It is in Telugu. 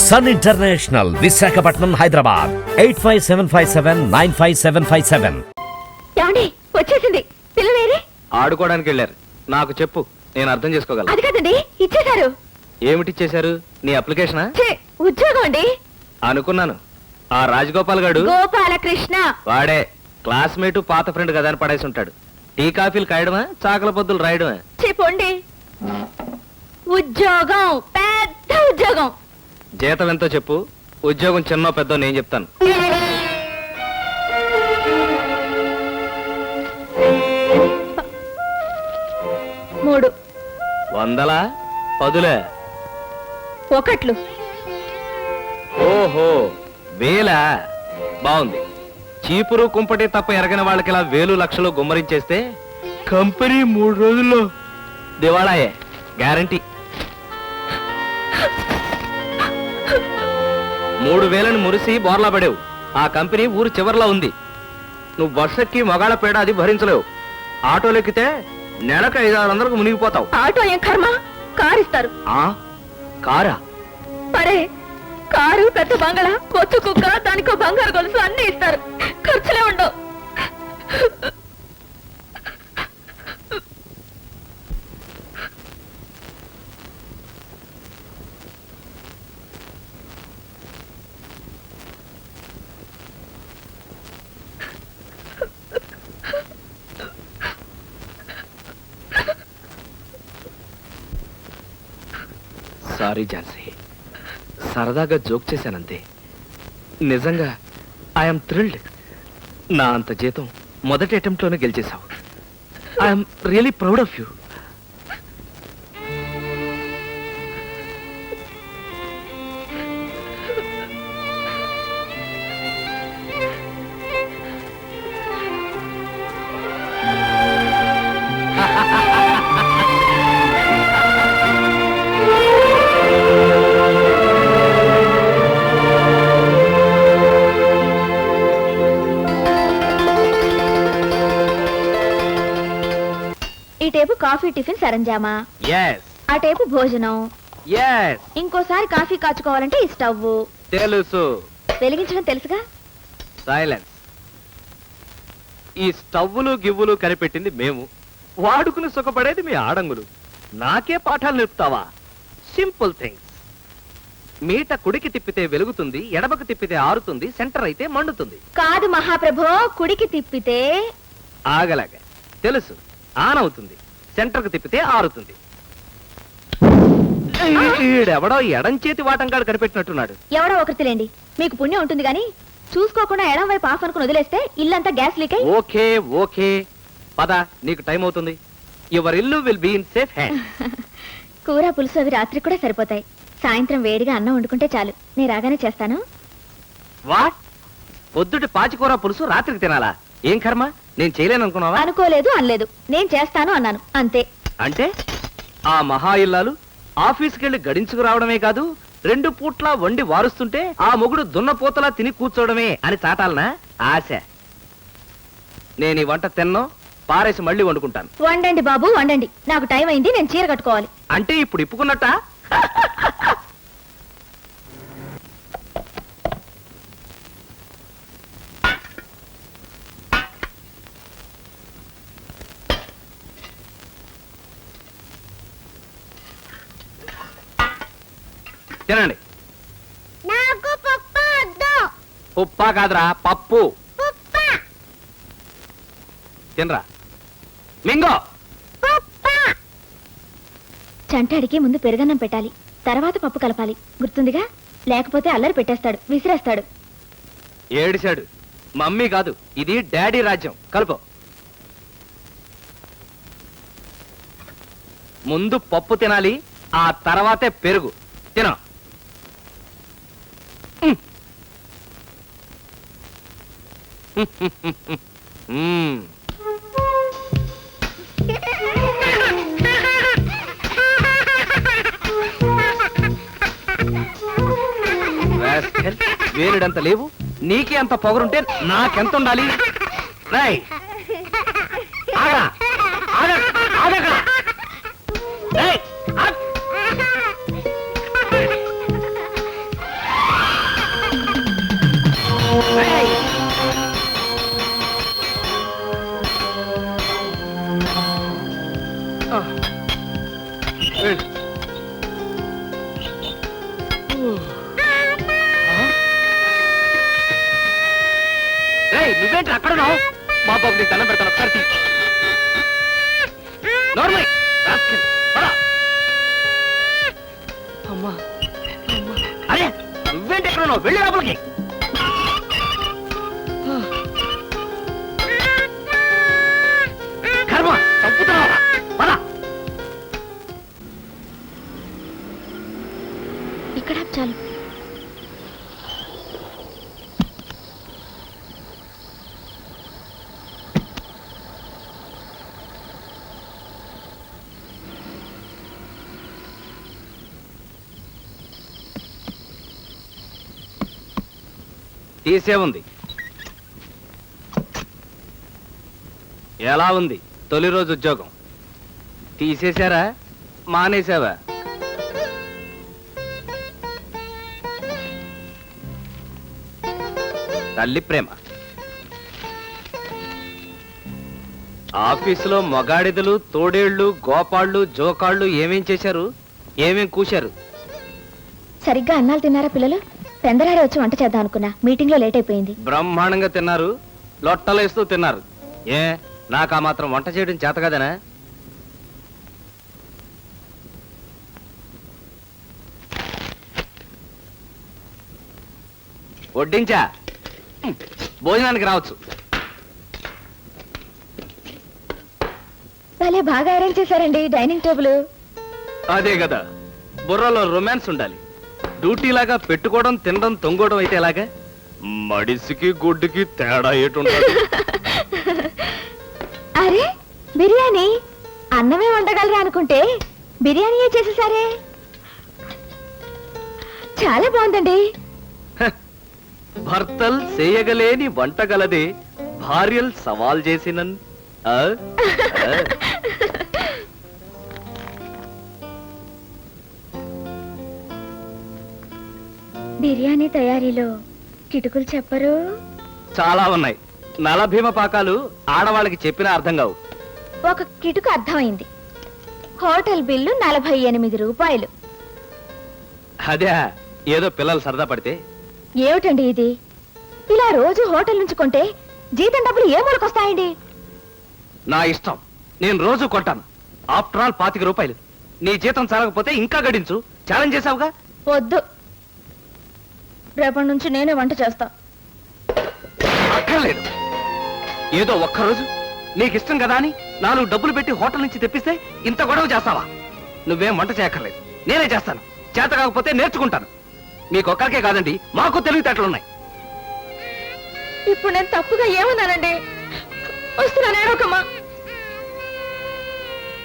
Sun International Visakhapatnam Hyderabad eight five seven five seven nine five seven five seven ఏమండి వచ్చేసింది. పిల్లలేరి ఆడుకోవడానికి వెళ్ళారు. నాకు చెప్పు నేను అర్థం చేసుకోగలను. అది కదండి ఇచ్చేశారు. ఏమిటి చేశారు నీ అప్లికేషనా? ఛే, ఉద్యోగం అండి. అనుకున్నాను. ఆ రాజగోపాల్ గాడు? గోపాలకృష్ణ. వాడే క్లాస్మేట్ పాత ఫ్రెండ్ కదా అని పడేసి ఉంటాడు. టీ కాఫీలు కాయడమా? చాకల పొద్దులు రాయడమా? చెప్పండి ఉద్యోగం పెద్ద ఉద్యోగం. జీతం ఎంతో చెప్పు ఉద్యోగం చిన్నో పెద్దో నేను చెప్తాను. మూడు. వందలా? పదులే. ఒకట్లు. ఓహో వేలా? బాగుంది. చీపురు కుంపటి తప్ప ఎరగని వాళ్ళకి ఇలా వేలు లక్షలు గుమ్మరించేస్తే కంపెనీ మూడు రోజుల్లో దివాళాయే గ్యారంటీ. మూడు వేలను మురిసి బోర్లా పడేవు. ఆ కంపెనీ ఊరు చివర్లో ఉంది. నువ్వు వర్షక్కి మొగాళ్ళ పేడ అది భరించలేవు. ఆటోలెక్కితే నెలకు ఐదు ఆరు వందలకు మునిగిపోతావు. ఆటో ఏం కర్మ? కారు ఇస్తారు. ఆ? కారా? మరే కారు పెద్ద బంగళా బొచ్చు కుక్క దానికో బంగారు గొలుసు అన్ని ఇస్తారు. సారీ ఝాన్సీ. సరదాగా జోక్ చేశానంతే. నిజంగా ఐఎమ్ థ్రిల్డ్ నా అంత జీతం మొదటి అటెంప్ట్లోనే గెలిచేశావు. I'm really proud of you ఈ టేపు కాఫీ టిఫిన్ సరంజామా? ఎస్ ఆ టేపు భోజనం. ఎస్ ఇంకోసారి కాఫీ కాచుకోవాలంటే ఈ స్టవ్ తెలుసు. వెలిగించడం తెలుసుగా? సైలెన్స్ ఈ స్టవ్వులు గివ్వులు కనిపెట్టింది మేము. వాడుకుని సుఖపడేది మీ ఆడంగులు. నాకే పాఠాలు నేర్పుతావా? సింపుల్ థింగ్స్ మీట కుడికి తిప్పితే వెలుగుతుంది ఎడమకు తిప్పితే ఆరుతుంది సెంటర్ అయితే మండుతుంది. కాదు మహాప్రభో కుడికి తిప్పితే ఆగలాగా. తెలుసు. ఆన్ అవుతుంది సెంటర్కు తిప్పితే ఆరుతుంది. ఈడెవడో ఎడం చేతి వాటంగాడు కనిపెట్టినట్టున్నాడు. ఎవడో ఒకరిలేండి మీకు పుణ్యం ఉంటుంది గాని చూసుకోకుండా ఎడం వైపు ఆఫ్ అనుకుని వదిలేస్తే ఇల్లంతా గ్యాస్ లీక్ అయి ఓకే ఓకే. పద నీకు టైం అవుతుంది. యువర్ ఇల్లు will be in safe hand కూర పులుసు అవి రాత్రి కూడా సరిపోతాయి. సాయంత్రం వేడిగా అన్నం వండుకుంటే చాలు. నేను రాగానే చేస్తాను. వాట్? పొద్దుటి పాచికూర పులుసు రాత్రికి తినాలా? ఏం కర్మ? నేను చేయలేను అనుకున్నావా? అనుకోలేదు అనలేదు. నేను చేస్తాను అన్నాను. అంతే. అంటే? ఆ మహా ఇల్లాలు ఆఫీస్కి వెళ్ళి గడించుకు రావడమే కాదు రెండు పూట్ల వండి వారుస్తుంటే ఆ మొగుడు దున్నపోతలా తిని కూర్చోవడమే అని చాటాలనా? ఆశ. నేను ఈ వంట తిన్నో పారేసి మళ్ళీ వండుకుంటాను. వండండి బాబు వండండి. నాకు టైం అయింది నేను చీర కట్టుకోవాలి. అంటే ఇప్పుడు ఇప్పుకున్నట్ట? తినండి. నాకు ఉప్పా కాదురా పప్పు. తినరా. మింగో. చంటాడికి ముందు పెరుగన్నం పెట్టాలి తర్వాత పప్పు కలపాలి. గుర్తుందిగా? లేకపోతే అల్లరి పెట్టేస్తాడు విసిరేస్తాడు. ఏడిశాడు. మమ్మీ కాదు ఇది డాడీ రాజ్యం. కలుపు. ముందు పప్పు తినాలి ఆ తర్వాతే పెరుగు. తిన. వేలుడంత లేవు. నీకే అంత పొగరుంటే నాకెంత ఉండాలి? రై ఆగా నువ్వేంటి అక్కడ మా బాబు నీకు దండం పెడతాను ఒకసారి. అమ్మా. అరే నువ్వేంటి ఎక్కడ ఉన్నావు? వెళ్ళి లోపలికి. కర్మ చంపుతున్నావా? పద. ఇక్కడ చాలు. తీసే ఉంది. ఎలా ఉంది? తొలి రోజు ఉద్యోగం. తీసేశారా? మానేశావా? తల్లి ప్రేమ. ఆఫీసులో మొగాడిదలు తోడేళ్ళు గోపాళ్ళు జోకాళ్ళు ఏమేం చేశారు? ఏమేం కూశారు? సరిగ్గా అన్నాలు తిన్నారా పిల్లలు? పెందరాడే వచ్చి వంట చేద్దాం అనుకున్నా. మీటింగ్లో లేట్ అయిపోయింది. బ్రహ్మాండంగా తిన్నారు. లొట్టలేస్తూ తిన్నారు. ఏ నాకు ఆ మాత్రం వంట చేయడం చేత కదనా? వడ్డించా. హ్మ్, భోజనానికి రావచ్చు. భలే బాగా అరేంజ్ చేశారండి డైనింగ్ టేబుల్ అదే కదా. బుర్రలో రొమాన్స్ ఉండాలి. డ్యూటీ లాగా పెట్టుకోవడం తినడం తొంగోవడం అయితే ఎలాగా? మడిసికి గుడ్డుకి తేడా ఏటుంటుంది? అరే బిర్యానీ. అన్నమే వండగలరా అనుకుంటే బిర్యానీయే చేసేసారే చాలా బాగుందండి. భర్తల్ చేయగలేని వంటగలదే భార్యల్ సవాల్ చేసినన్. బిర్యానీ తయారీలో కిటుకులు చెప్పరు? చాలా ఉన్నాయి. నలభీమ పాకాలు ఆడవాళ్ళకి చెప్పినా అర్థం కావు. ఒక కిటుకు అర్థమైంది. హోటల్ బిల్లు నలభై ఎనిమిది రూపాయలు. అదే ఏదో పిల్లలు సరదా పడితే? ఏమిటండి ఇది? ఇలా రోజు హోటల్ నుంచి కొంటే జీతం డబ్బులు ఏ మూలకొస్తాయండి నా ఇష్టం. నేను రోజు కొంటాను. ఆఫ్టర్ ఆల్ పాతిక రూపాయలు. నీ జీతం చాలకపోతే ఇంకా గడించు. ఛాలెంజ్ చేసావుగా వద్దు. రేపటి నుంచి నేనే వంట చేస్తా. అక్కర్లేదు. ఏదో ఒక్కరోజు. నీకు ఇష్టం కదా అని నాలుగు డబ్బులు పెట్టి హోటల్ నుంచి తెప్పిస్తే ఇంత గొడవ చేస్తావా? నువ్వేం వంట చేయక్కర్లేదు. నేనే చేస్తాను. చేత కాకపోతే నేర్చుకుంటాను. మీకొక్కరికే కాదండి మాకు తెలివితేటలున్నాయి ఇప్పుడు నేను తప్పుగా ఏమన్నానండి? వస్తున్నాను ఏడోకమ్మా